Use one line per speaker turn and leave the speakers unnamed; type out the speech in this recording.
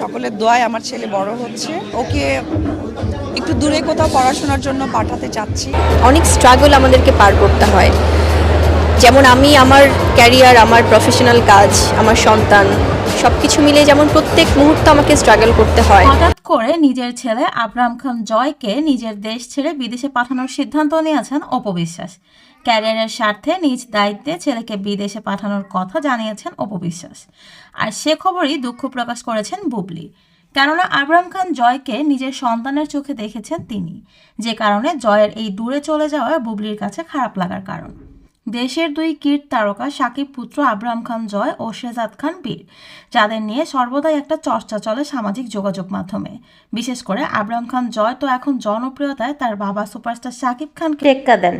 সকলের দোয়ায় আমার ছেলে বড় হচ্ছে। ওকে একটু দূরে কোথাও পড়াশোনার জন্য পাঠাতে চাচ্ছি।
অনেক স্ট্রাগল আমাদেরকে পার করতে হয়। যেমন আমি আমার ক্যারিয়ার আমার প্রফেশনাল কাজ আমার সন্তান সব কিছু মিলে যেমন প্রত্যেক মুহূর্তে আমাকে স্ট্রাগল করতে হয়।
হঠাৎ করে নিজের ছেলে আব্রাহাম খান জয়কে নিজের দেশ ছেড়ে বিদেশে পাঠানোর সিদ্ধান্ত নিয়েছেন অপবিশ্বাস ক্যারিয়ারের স্বার্থে নিজ দায়িত্বে ছেলেকে বিদেশে পাঠানোর কথা জানিয়েছেন অপবিশ্বাস আর সে খবরই দুঃখ প্রকাশ করেছেন বুবলি। কেননা আব্রাহাম খান জয়কে নিজের সন্তানের চোখে দেখেছেন তিনি। যে কারণে জয়ের এই দূরে চলে যাওয়া বুবলির কাছে খারাপ লাগার কারণ। দেশের দুই কীট তারকা সাকিব পুত্র আব্রাহাম খান জয় ও শেজাদ খান বীর, যাদের নিয়ে সর্বদাই একটা চর্চা চলে সামাজিক যোগাযোগ মাধ্যমে। বিশেষ করে আব্রাহাম খান জয় তো এখন জনপ্রিয়তায় তার বাবা সুপারস্টার সাকিব খানকে
টেক্কা দেন।